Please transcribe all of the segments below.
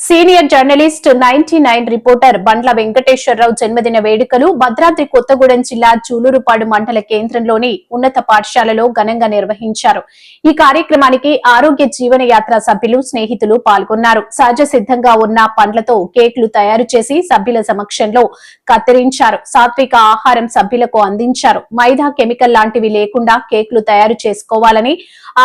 Senior journalist ninety nine reporter Bandla Venkateswararao జన్మదిన వేడుకలు భద్రాద్రి కొత్తగూడెం జిల్లా చూలూరుపాడు మండల కేంద్రంలోని ఉన్నత పాఠశాలలో ఘనంగా నిర్వహించారు. ఈ కార్యక్రమానికి ఆరోగ్య జీవన యాత్ర సభ్యులు స్నేహితులు పాల్గొన్నారు. సహజ సిద్ధంగా ఉన్న పండ్లతో కేక్లు తయారు చేసి సభ్యుల సమక్షంలో కత్తిరించారు. సాత్విక ఆహారం సభ్యులకు అందించారు. మైదా కెమికల్ లాంటివి లేకుండా కేక్లు తయారు చేసుకోవాలని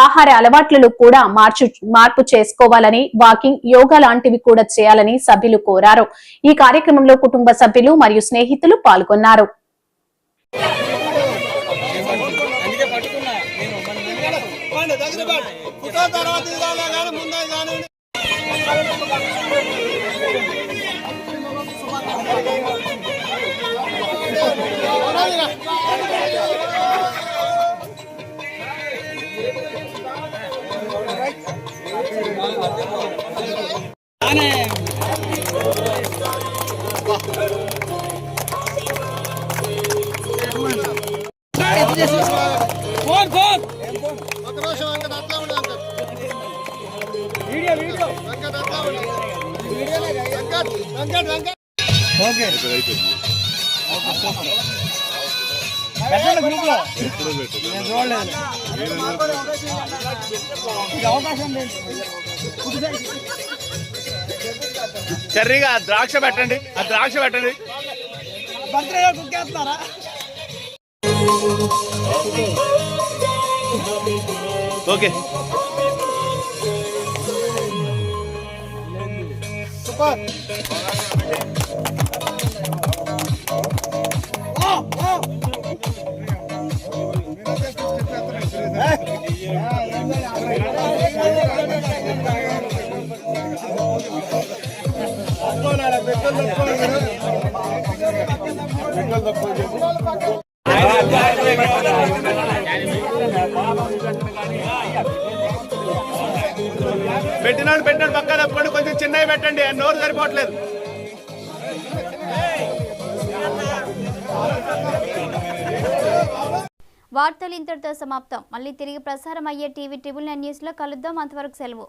ఆహార అలవాట్లలో కూడా మార్చు మార్పు చేసుకోవాలని వాకింగ్ యోగా లాంటివి కూడా చేయాలని సభ్యులు కోరారు. ఈ కార్యక్రమంలో కుటుంబ సభ్యులు మరియు స్నేహితులు పాల్గొన్నారు. కానీ ఫోన్ ఫోన్. ఒక నిమిషం వెంకట అట్లా ఉండు వెంకట్ వీడియో వీడియో వెంకట్ అట్లా ఉండు వెంకట్ వెంకట్ వెంకట్ ఓకే. పెట్టండి గ్రూప్లో నేను చూడలేదు. ఇది అవకాశం లేదు. చెర్రీగా ఆ ద్రాక్ష పెట్టండి ఆ ద్రాక్ష పెట్టండి ఓకే పెట్టినాడు పెట్టినాడు పక్క తప్పకుండా కొంచెం చిన్నవి పెట్టండి. నోరు సరిపోవట్లేదు. వార్తలు ఇంతటితో సమాప్తం. మళ్ళీ తిరిగి ప్రసారం అయ్యే టీవీ ట్రిబుల్ నైన్ న్యూస్లో కలుద్దాం. అంతవరకు సెలవు.